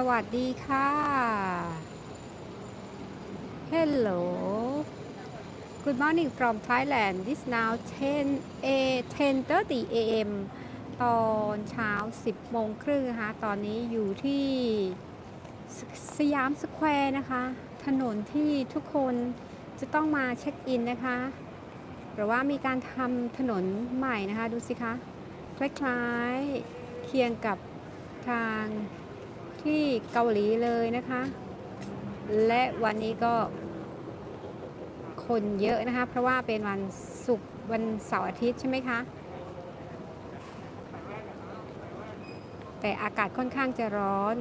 สวัสดีค่ะ Hello Good morning from Thailand This now 10 a 10:30 a.m. ตอนเช้า 10 โมงครึ่งนะคะ ตอนนี้อยู่ที่สสยามสแควร์นะคะ ถนนที่ทุกคนจะต้องมาเช็คอินนะคะ หรือว่ามีการทำถนนใหม่นะคะ ดูสิคะ คล้ายๆเคียงกับทาง ที่เกาหลีเลยนะคะ และวันนี้ก็ คนเยอะนะคะ เพราะว่าเป็นวันศุกร์วันเสาร์อาทิตย์ใช่ไหมคะแต่อากาศค่อนข้างจะร้อน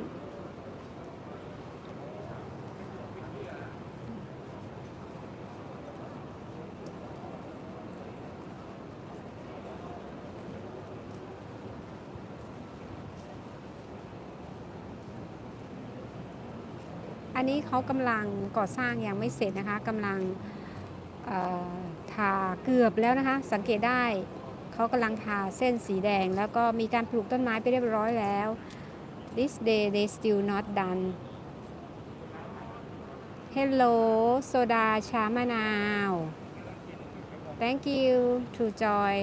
นนี้เขากำลังก่อสร้างยังไม่เสร็จนะคะกำลังทาเกือบแล้วนะคะ สังเกตได้เขากำลังทาเส้นสีแดง แล้วก็มีการปลูกต้นไม้ไปเรียบร้อยแล้ว this day they still not done hello โซดาชามะนาว thank you to join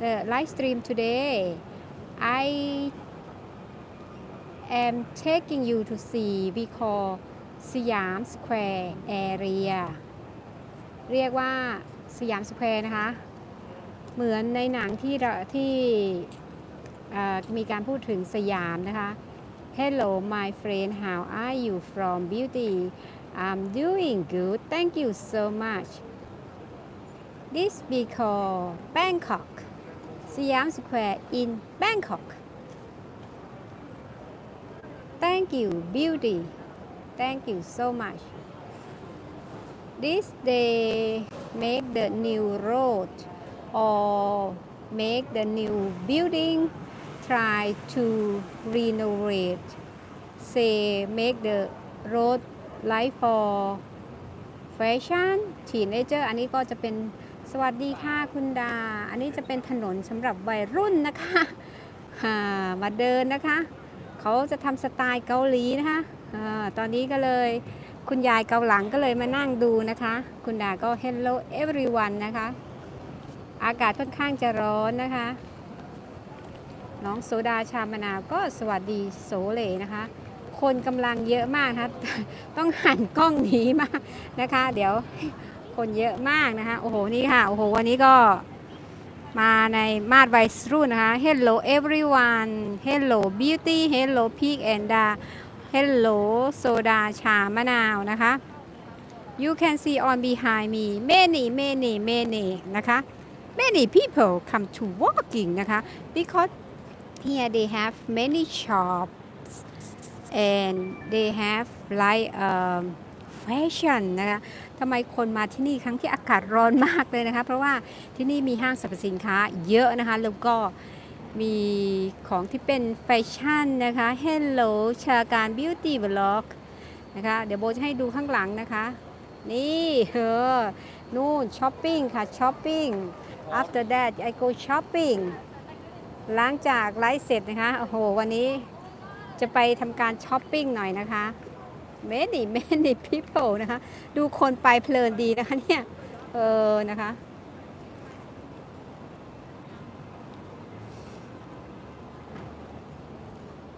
the live stream today I am taking you to see we call สยามสแควร์ area เรียกว่าสยามสแควร์นะคะ เหมือนในหนังที่ที่มีการพูดถึงสยามนะคะ Hello my friend how are you from beauty I'm doing good thank you so much this we called Bangkok สยามสแควร์ in Bangkok Thank you, beauty. Thank you so much. This they make the new road or make the new building, try to renovate, say make the road light for fashion teenager อันนี้ก็จะเป็นสวัสดีค่ะคุณดา อันนี้จะเป็นถนนสำหรับวัยรุ่นนะคะ มาเดินนะคะ เขาจะทำสไตล์เกาหลีนะคะอาตอนนี้ก็เลยคุณยายเกาหลังก็เลยมานั่งดูนะคะ คุณดาก็ hello everyone นะคะ อากาศค่อนข้างจะร้อนนะคะ น้องโซดาชามนาก็สวัสดีโสเลนะคะ คนกำลังเยอะมากนะคะต้องหันกล้องหนีมากนะคะ เดี๋ยวคนเยอะมากนะคะ โอ้โห นี่ค่ะ โอ้โห วันนี้ก็ มาในมาดไวส์รุ่นนะคะ Hello everyone Hello beauty Hello pig and da Hello โซดาชามะนาวนะคะ You can see on behind me many many many นะคะ many people come to walking นะคะ because here they have many shops and they have like um, fashion นะคะทำไมคนมาที่นี่ครั้งที่อากาศร้อนมากเลยนะคะ เพราะว่าที่นี่มีห้างสรรพสินค้าเยอะนะคะ แล้วก็มีของที่เป็นแฟชั่นนะคะ Hello ชาการ Beauty Vlog นะคะ เดี๋ยวโบจะให้ดูข้างหลังนะคะ นี่เออนู่นช้อปปิ้งค่ะช้อปปิ้ง after that I go shopping หลังจากไลฟ์เสร็จนะคะ โอ้โห วันนี้จะไปทำการช้อปปิ้งหน่อยนะคะ many many people นะคะ ดูคนไปเพลินดีนะคะเนี่ย เออ นะคะ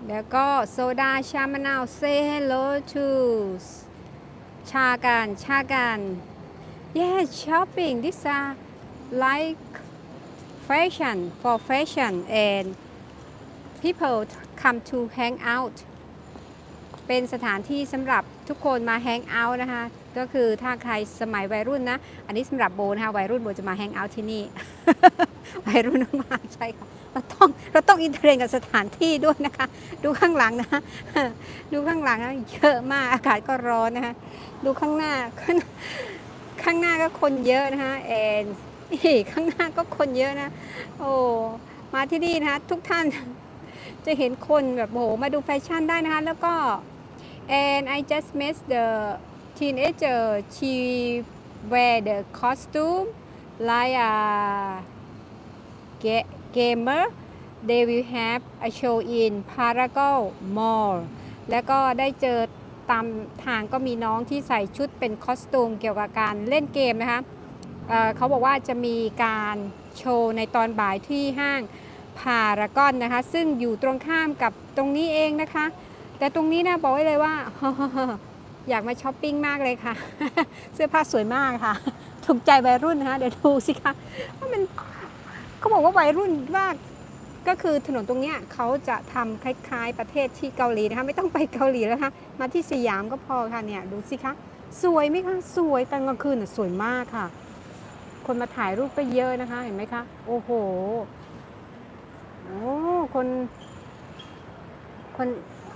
แล้วก็โซดาชามะนาว say hello to ชากันชากัน yes shopping these are like fashion for fashion and people come to hang out เป็นสถานที่สำหรับทุกคนมาแฮงเอาท์นะคะ ก็คือถ้าใครสมัยวัยรุ่นนะ อันนี้สำหรับโบนะคะวัยรุ่นโบจะมาแฮงเอาท์ที่นี่ วัยรุ่นมากใช่ค่ะเราต้องเราต้องอินเทรนกับสถานที่ด้วยนะคะ ดูข้างหลังนะดูข้างหลังนะเยอะมากอากาศก็ร้อนนะคะ ดูข้างหน้า ข้างหน้าก็คนเยอะนะคะแอนนี่ข้างหน้าก็คนเยอะนะ โอ้มาที่นี่นะคะทุกท่านจะเห็นคนแบบโอ้โหมาดูแฟชั่นได้นะคะ แล้วก็ and I just met the teenager she wear the costume like a ga- gamer they will have a show in Paragon Mall แล้วก็ได้เจอตามทางก็มีน้องที่ใส่ชุดเป็นคอสตูมเกี่ยวกับการเล่นเกมนะคะเเขาบอกว่าจะมีการโชว์ในตอนบ่ายที่ห้างพารากอนนะคะ ซึ่งอยู่ตรงข้ามกับตรงนี้เองนะคะ แต่ตรงนี้นะบอกไว้เลยว่า อยากมาช้อปปิ้งมากเลยค่ะ เสื้อผ้าสวยมากค่ะ ถูกใจวัยรุ่นนะคะเดี๋ยวดูสิคะว่ามันเขาบอกว่าวัยรุ่นมาก็คือถนนตรงนี้เขาจะทำคล้าย ๆ ประเทศที่เกาหลีนะคะไม่ต้องไปเกาหลีแล้วคะมาที่สยามก็พอค่ะเนี่ยดูสิคะสวยไหมคะสวยตอนกลางคืนสวยมากค่ะ คนมาถ่ายรูปก็เยอะนะคะเห็นไหมคะโอ้โหโอ้คน คน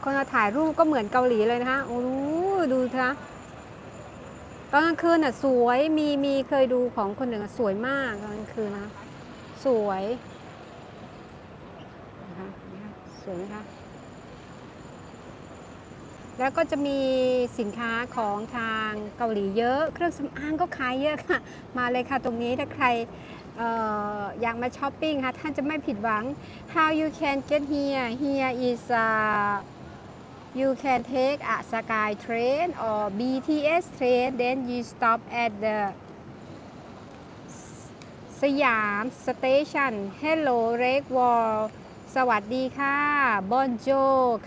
คนมาถ่ายรูปก็เหมือนเกาหลีเลยนะคะโอ้ดูนะตอนกลางคืนน่ะสวยมีมีเคยดูของคนหนึ่งสวยมากตอนกลางคืนนะสวยนะคะสวยไหมคะแล้วก็จะมีสินค้าของทางเกาหลีเยอะ เครื่องสำอางก็ขายเยอะค่ะ มาเลยค่ะตรงนี้ถ้าใครอออยากมาช้อปปิ้งค่ะ ท่านจะไม่ผิดหวัง how you can get here here is a you can take a sky train or BTS train then you stop at the สยามสเตชัน Hello Red Wall สวัสดีค่ะบอนโจ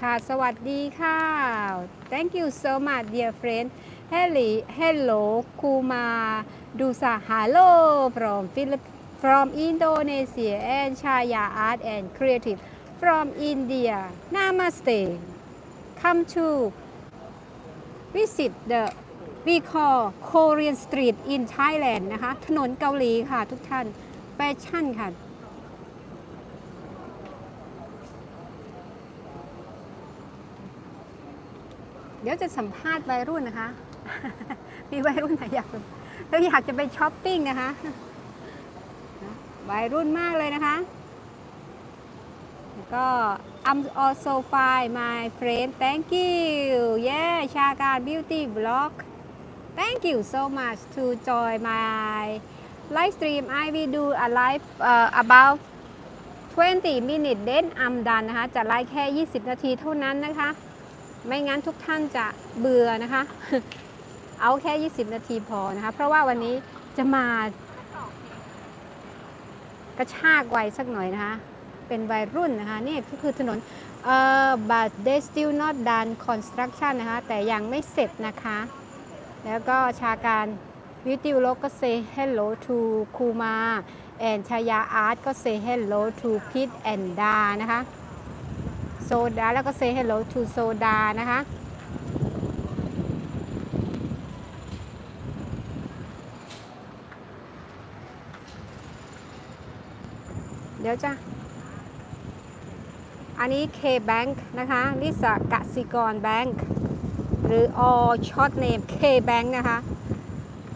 ค่ะ สวัสดีค่ะ Thank you so much dear friend Hello Hello คูมาดูซา Hello from Philip from Indonesia and Chaya Art and Creative from India Namaste come to visit the we call Korean Street in Thailand นะคะ ถนนเกาหลีค่ะทุกท่าน แฟชั่นค่ะ เดี๋ยวจะสัมภาษณ์วัยรุ่นนะคะ มีวัยรุ่นไหนอยากแล้วอยากจะไปช้อปปิ้งนะคะ วัยรุ่นมากเลยนะคะ แล้วก็ I'm also fine my friend thank you yeah ชาการ beauty blog thank you so much to join my live stream I will do a live uh, about 20 minutes then I'm done นะคะ จะไลฟ์แค่ 20 นาทีเท่านั้นนะคะ ไม่งั้นทุกท่านจะเบื่อนะคะ เอาแค่ 20 นาทีพอนะคะ เพราะว่าวันนี้จะมากระชากไวสักหน่อยนะคะ เป็นวัยรุ่นนะคะนี่ก็คือถนนเอ่อ but they still not done construction นะคะแต่ยังไม่เสร็จนะคะ แล้วก็ชาการวิติวโลก็ say hello to คูมา and ชายาอาร์ตก็ say hello to Pete and Da นะคะโซดาแล้วก็ say hello to โซดานะคะเดี๋ยวจ้ะ อันนี้ K-Bank นะคะนิสกสิกรแบงค์หรือ all short name K-Bank นะคะ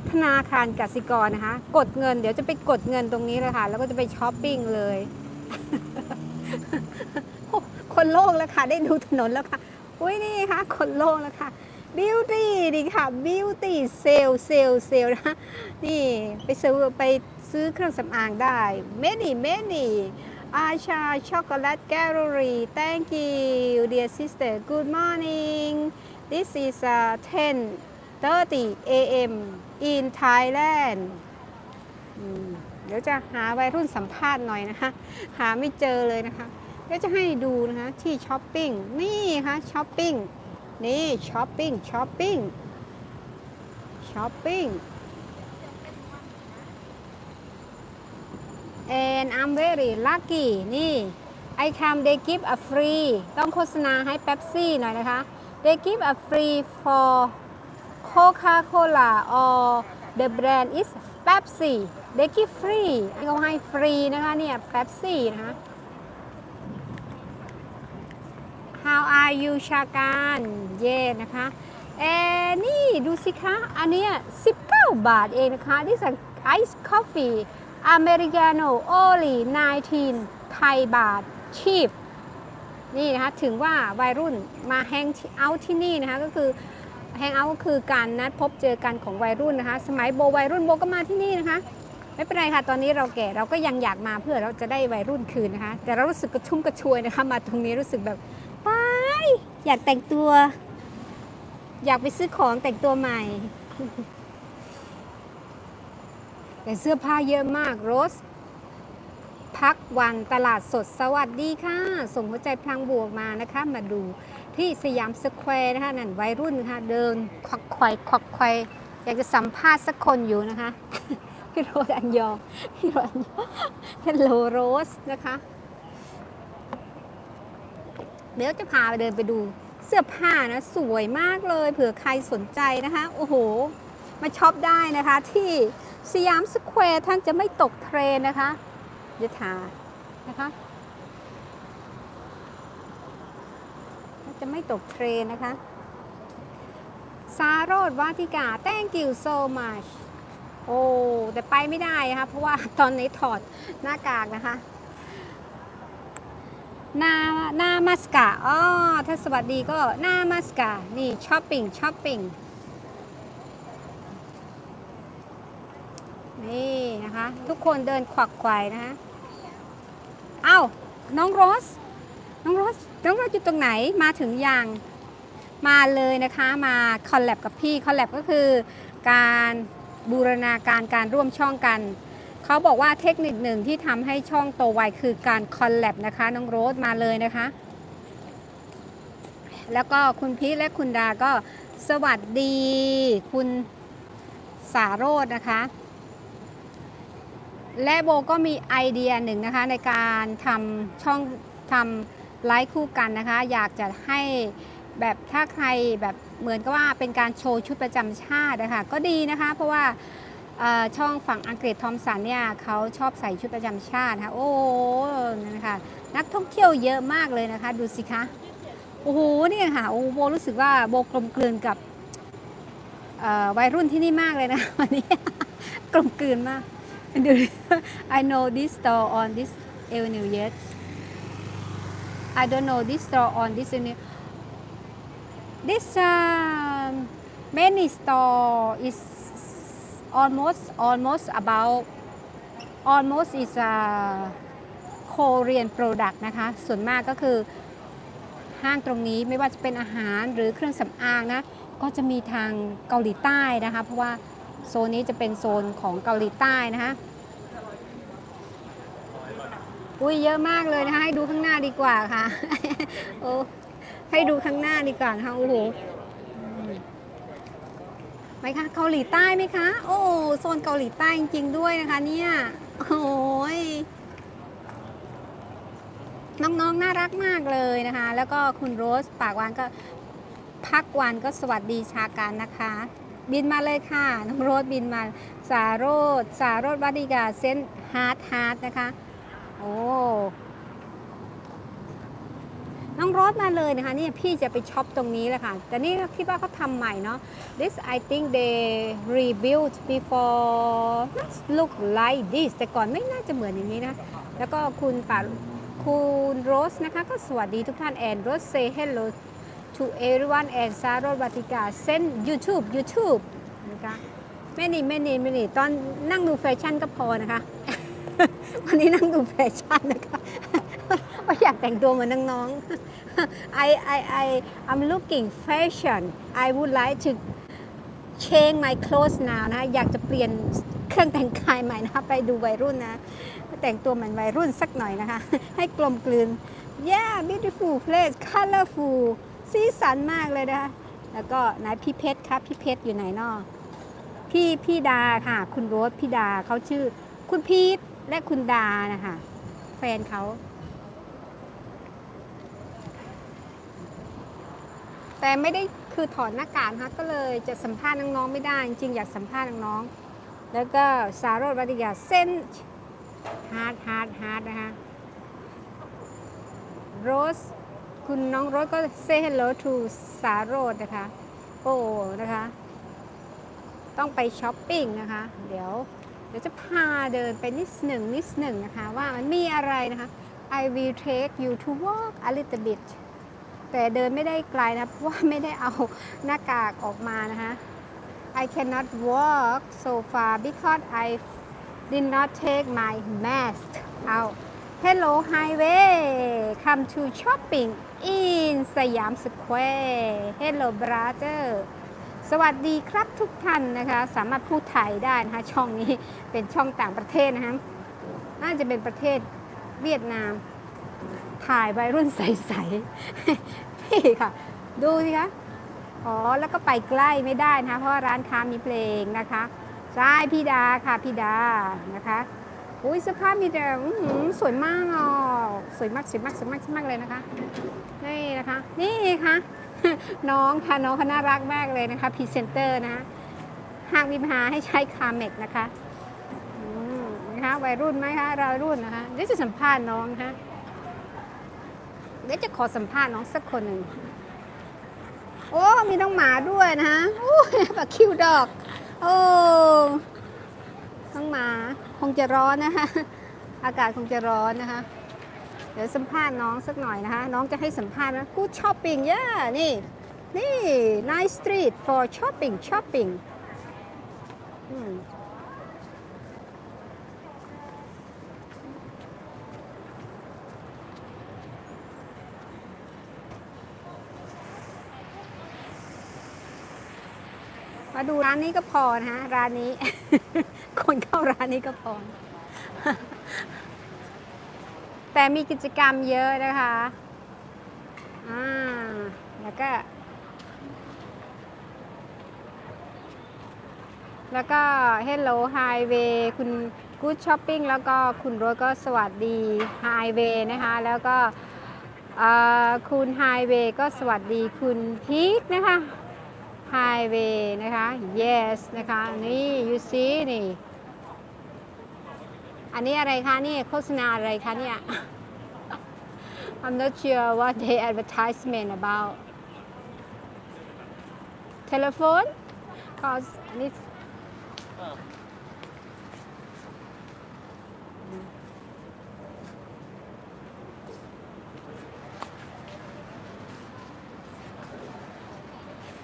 ธนาคารกสิกรนะคะ กดเงินเดี๋ยวจะไปกดเงินตรงนี้เลยค่ะ แล้วก็จะไปช้อปปิ้งเลย คนโลกแล้วค่ะ ได้ดูถนนแล้วค่ะ อุ้ยนี่ค่ะ คนโลกแล้วค่ะ beauty ดีค่ะ beauty sale sale sale นะนี่ไปซื้อไปซื้อเครื่องสำอางได้ many many อาชาช็อกโกแลตแกลเลอรี่ thank you dear sister good morning this is uh, 10:30 a.m. in Thailand เดี๋ยวจะหาวัยรุ่นสัมภาษณ์หน่อยนะคะ หาไม่เจอเลยนะคะเดี๋ยวจะให้ดูนะคะที่ช้อปปิ้งนี่ค่ะช้อปปิ้งนี่ช้อปปิ้งช้อปปิ้งช้อปปิ้ง and I'm very lucky นี่ I come they give a free ต้องโฆษณาให้เป๊ปซี่หน่อยนะคะ they give a free for Coca-Cola or the brand is Pepsi they give free เขาให้ฟรีนะคะเนี่ย Pepsi นะคะ How are you ชาการเย่นะคะเอนี่ดูสิคะ อันเนี้ย19 บาทเองนะคะ This is ice coffee Americano only 19 ไทยบาท cheap นี่นะคะถึงว่าวัยรุ่นมาแฮงเอาท์ที่นี่นะคะก็คือแฮงเอาท์ก็คือการนัดพบเจอกันของวัยรุ่นนะคะ สมัยโบวัยรุ่นโบก็มาที่นี่นะคะ ไม่เป็นไรค่ะ ตอนนี้เราแก่เราก็ยังอยากมาเพื่อเราจะได้วัยรุ่นคืนนะคะ แต่เรารู้สึกกระชุ่มกระชวยนะคะ มาตรงนี้รู้สึกแบบไปอยากแต่งตัว อยากไปซื้อของแต่งตัวใหม่ แต่เสื้อผ้าเยอะมากโรสพักวันตลาดสดสวัสดีค่ะ ส่งหัวใจพลังบวกมานะคะ มาดูที่สยามสแควร์นะคะ นั่นวัยรุ่นค่ะ เดินควักไขว่ควักไขว่อยากจะสัมภาษณ์สักคนอยู่นะคะ พี่โรสอันยองพี่โรสอันยองเฮลโลโรสนะคะเดี๋ยวจะพาไปเดินไปดูเสื้อผ้านะ สวยมากเลย เผื่อใครสนใจนะคะ โอ้โห มาช็อปได้นะคะที่ สยามสแควร์ท่านจะไม่ตกเทรนนะคะยถานะคะท่านจะไม่ตกเทรนนะคะสาโรดวาติกา thank you so much โอ้แต่ไปไม่ได้นะคะเพราะว่าตอนนี้ถอดหน้ากากนะคะนานามัสกาอ๋อถ้าสวัสดีก็นามัสกานี่ช้อปปิ้งช้อปปิ้ง นี่นะคะ ทุกคนเดินขวักไขวนะคะเอ้าน้องโรส น้องโรส น้องโรสอยู่ตรงไหนมาถึงยังมาเลยนะคะมาคอลแลบกับพี่คอลแลบก็คือการบูรณาการการร่วมช่องกัน เขาบอกว่าเทคนิคหนึ่งที่ทำให้ช่องโตไวคือการคอลแลบนะคะ น้องโรสมาเลยนะคะ แล้วก็คุณพีทและคุณดาก็สวัสดี คุณสาโรจนะคะ และโบก็มีไอเดียหนึ่งนะคะในการทำช่องทำไลฟ์คู่กันนะคะ อยากจะให้แบบถ้าใครแบบเหมือนกับว่าเป็นการโชว์ชุดประจำชาตินะคะก็ดีนะคะ เพราะว่าช่องฝั่งอังกฤษทอมสันเนี่ยเขาชอบใส่ชุดประจำชาตินะคะโอ้นั่นนะคะนักท่องเที่ยวเยอะมากเลยนะคะ ดูสิคะโอ้โหนี่ค่ะโอ้โบรู้สึกว่าโบกลมกลืนกับวัยรุ่นที่นี่มากเลยนะวันนี้กลมกลืนมาก ดู I know this store on this avenue yet I don't know this store on this avenue this um, many store is almost almost about almost is a Korean product นะคะ ส่วนมากก็คือห้างตรงนี้ไม่ว่าจะเป็นอาหารหรือเครื่องสำอางนะ ก็จะมีทางเกาหลีใต้นะคะ เพราะว่า โซนนี้จะเป็นโซนของเกาหลีใต้นะคะอุ้ยเยอะมากเลยนะคะ ให้ดูข้างหน้าดีกว่าค่ะ โอ้ให้ดูข้างหน้าดีกว่านะคะโอ้โหอืมไหมคะเกาหลีใต้ไหมคะ โอ้โซนเกาหลีใต้จริงๆด้วยนะคะ เนี่ยโอ้ยน้องๆนน่ารักมากเลยนะคะ แล้วก็คุณโรสปากวานก็พักวันก็สวัสดีชาการนะคะ บินมาเลยค่ะน้องโรสบินมา สาโรดสาโรดวัดดีกาเซนฮาร์ดฮาร์ดนะคะโอ้น้องโรสมาเลยนะคะนี่พี่จะไปช็อปตรงนี้แหละค่ะ แต่นี่คิดว่าเขาทำใหม่เนาะ this I think they rebuilt before not look like this แต่ก่อนไม่น่าจะเหมือนอย่างนี้นะ แล้วก็คุณป่าคุณโรสนะคะ ก็สวัสดีทุกท่าน and Rose say hello รสวัติกา send YouTube YouTube นะคะไม่นี่ไม่นี่ไม่นี่ตอนนั่งดูแฟชั่นก็พอนะคะ วันนี้นั่งดูแฟชั่นนะคะว่าอยากแต่งตัวเหมือนน้องๆ I I I I'm looking fashion I would like to change my clothes now นะคะอยากจะเปลี่ยนเครื่องแต่งกายใหม่นะคะไปดูวัยรุ่นนะแต่งตัวเหมือนวัยรุ่นสักหน่อยนะคะ ให้กลมกลืน yeah beautiful place colorful สีสันมากเลยนะคะ แล้วก็ไหนพี่เพชรครับพี่เพชรอยู่ไหนนาะพี่พี่ดาค่ะ คุณโรสพี่ดาเขาชื่อ คุณพีทและคุณดานะคะ แฟนเขาแต่ไม่ได้คือถอดหน้ากากนะคะก็เลยจะสัมภาษณ์น้องๆไม่ได้ จริงอยากสัมภาษณ์น้องๆแล้วก็สารสวัติกาเส้นฮาร์ดฮาร์ดฮาร์ดนะคะโรส คุณน้องโรสก็ say hello to สาโรดนะคะ โอ้นะคะ ต้องไปช้อปปิ้งนะคะ เดี๋ยวเดี๋ยวจะพาเดินไปนิดหนึ่งนิดหนึ่งนะคะ ว่ามันมีอะไรนะคะ I will take you to walk a little bit แต่เดินไม่ได้ไกลนะเพราะว่าไม่ได้เอาหน้ากากออกมานะคะ I cannot walk so far because I did not take my mask out. Hello highway come to shopping in สยามสแควร์ Hello brother สวัสดีครับทุกท่านนะคะ สามารถพูดไทยได้นะคะช่องนี้เป็นช่องต่างประเทศนะคะน่าจะเป็นประเทศเวียดนาม ถ่ายวัยรุ่นใสๆพี่ค่ะ ดูสิคะอ๋อ แล้วก็ไปใกล้ไม่ได้นะคะ เพราะร้านค้ามีเพลงนะคะ ใช่พี่ดาค่ะพี่ดานะคะ อุ้ยเสื้อผ้ามีแต่อื้อหือสวยมากอะสวยมากสวยมากสวยมากสวยมากเลยนะคะ นี่นะคะ นี่ค่ะ น้องค่ะน้องเขาน่ารักมากเลยนะคะพรีเซนเตอร์นะหากมีปัญหาให้ใช้คาเมกนะคะนะคะวัยรุ่นไหมคะเรารุ่นนะคะเดี๋ยวจะสัมภาษณ์น้องนะคะเดี๋ยวจะขอสัมภาษณ์น้องสักคนหนึ่งโอ้ มีน้องหมาด้วยนะฮะโอ้ยแบบคิวดอก โอ้ น้องหมา งจะร้อนนะคะ อากาศคงจะร้อนนะคะ เดี๋ยวสัมภาษณ์น้องสักหน่อยนะคะ น้องจะให้สัมภาษณ์นะกูช้อปปิ้งย่านี่ นี่ nice street for shopping shopping อืม ดูร้านนี้ก็พอนะฮะร้านนี้ คนเข้าร้านนี้ก็พอ แต่มีกิจกรรมเยอะนะคะอ่าแล้วก็ แล้วก็ Hello Highway คุณ Good Shopping แล้วก็คุณรถก็สวัสดี Highway นะคะ แล้วก็คุณ Highway ก็สวัสดีคุณพีคนะคะ Highway นะคะ Yes นะคะนี่ you see นี่อันนี้อะไรคะนี่โฆษณาอะไรคะเนี่ย I'm not sure what they advertisement about telephone cause อันนี้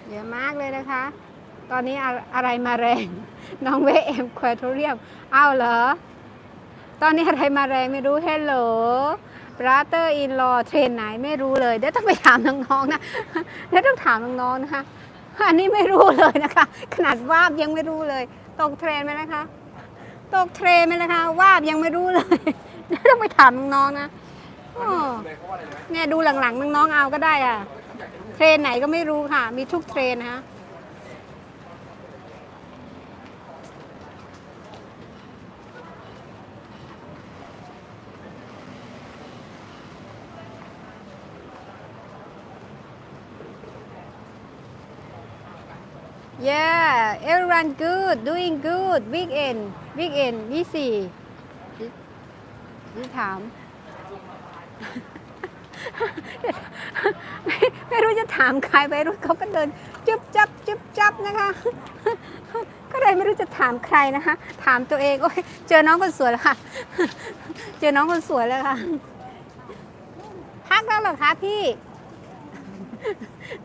เยอะมากเลยนะคะ ตอนนี้อะอะไรมาแรง น้องเวเอ็มควอโทเรียมอ้าวเหรอ ตอนนี้อะไรมาแรงไม่รู้เฮลโหลบราเตอร์อินลอเทรนไหนไม่รู้เลย เดี๋ยวต้องไปถามน้องๆนะเดี๋ยวต้องถามน้องๆนะคะ อันนี้ไม่รู้เลยนะคะ ขนาดวาบยังไม่รู้เลย ตกเทรนไหมนะคะ ตกเทรนไหมนะคะวาบยังไม่รู้เลยเดี๋ยวต้องไปถามน้องๆนะอ้อเนี่ยดูหลังๆน้องๆเอาก็ได้อะ ทรนไหนก็ไม่รู้ค่ะ มีทุกเทรนนะคะ Yeah, everyone good, doing good. Weekend, weekend ยี่สี่นี่ถาม ไม่ไม่รู้จะถามใครไปรู้เขาก็เดินจุบจับจุบจับนะคะ ก็เลยไม่รู้จะถามใครนะคะ ถามตัวเองโอ้ยเจอน้องคนสวยแล้วค่ะ เจอน้องคนสวยแล้วค่ะ พักแล้วเหรอคะพี่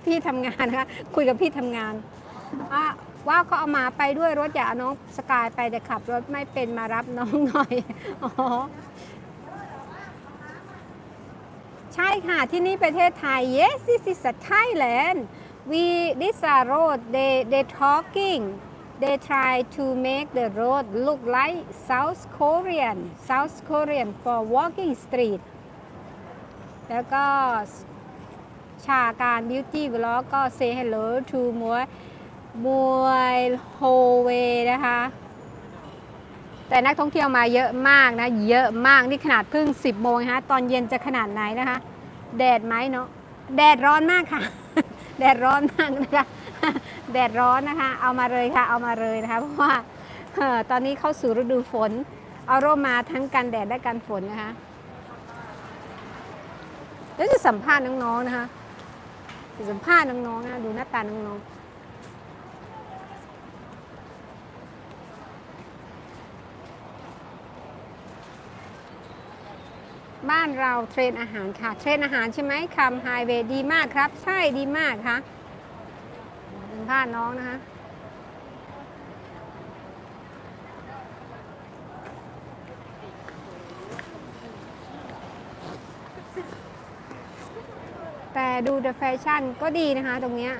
พี่ทำงานนะคะ คุยกับพี่ทำงานว่าเขาเอามาไปด้วยรถอย่าเอาน้องสกายไปแต่ขับรถไม่เป็นมารับน้องหน่อย อ๋อ ใช่ค่ะ ที่นี่ประเทศไทย yes this is a Thailand we this a road they they talking they try to make the road look like South Korean South Korean for walking street แล้วก็ชาการ Beauty Vlog ก็ say hello to มวยมวยโฮเวนะคะ แต่นักท่องเที่ยวมาเยอะมากนะเยอะมากนี่ขนาดเพิ่ง 10 โมงนะตอนเย็นจะขนาดไหนนะคะ แดดไหมเนาะแดดร้อนมากค่ะ แดดร้อนมากนะคะแดดร้อนนะคะ เอามาเลยค่ะเอามาเลยนะคะเพราะว่าเอ่อตอนนี้เข้าสู่ฤดูฝน เอาร่มมาทั้งกันแดดและกันฝนนะคะแล้วจะสัมภาษณ์น้องๆนะคะจะสัมภาษณ์น้องๆนะดูหน้าตาน้องๆ บ้านเราเทรนอาหารค่ะ เทรนอาหารใช่ไหมคำไฮเวย์ดีมากครับ ใช่ดีมากค่ะสัมภาษณ์น้องนะคะแต่ดู the fashion ก็ดีนะคะตรงเนี้ย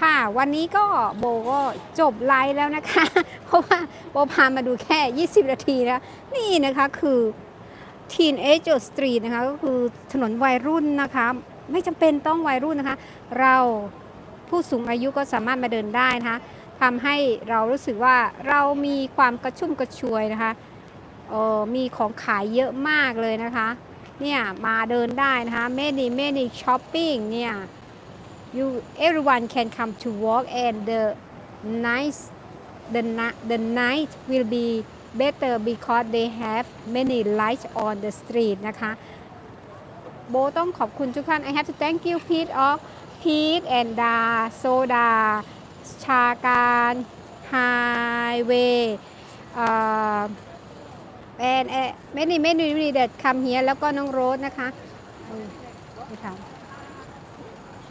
ค่ะ วันนี้ก็โบก็จบไลฟ์แล้วนะคะ เพราะว่าโบพามาดูแค่ 20 นาทีนะนี่นะคะคือ Teenage Street นะคะก็คือถนนวัยรุ่นนะคะ ไม่จำเป็นต้องวัยรุ่นนะคะ เราผู้สูงอายุก็สามารถมาเดินได้นะคะทำให้เรารู้สึกว่าเรามีความกระชุ่มกระชวยนะคะออมีของขายเยอะมากเลยนะคะ เนี่ยมาเดินได้นะคะ many many shopping เนี่ย you everyone can come to walk and the night the, the night will be better because they have many lights on the street นะคะโบต้องขอบคุณทุกท่าน I have to thank you Pete of Pete and Da Soda ชาการ Highway เอ่อ and uh, many many many that come here แล้วก็น้องโรสนะคะ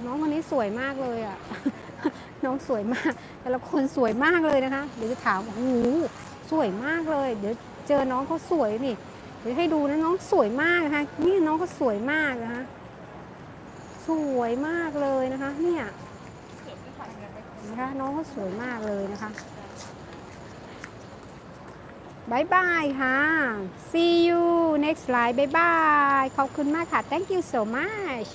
น้องคนนี้สวยมากเลยอะ น้องสวยมาก แต่ละคนสวยมากเลยนะคะ เดี๋ยวจะถามโอ้โหสวยมากเลย เดี๋ยวเจอน้องเขาสวยนี่ เดี๋ยวให้ดูนะน้องสวยมากนะคะนี่น้องก็สวยมากนะคะ สวยมากเลยนะคะ เนี่ยนะคะน้องก็สวยมากเลยนะคะบายบายค่ะ see you next slide บายบาย ขอบคุณมากค่ะ thank you so much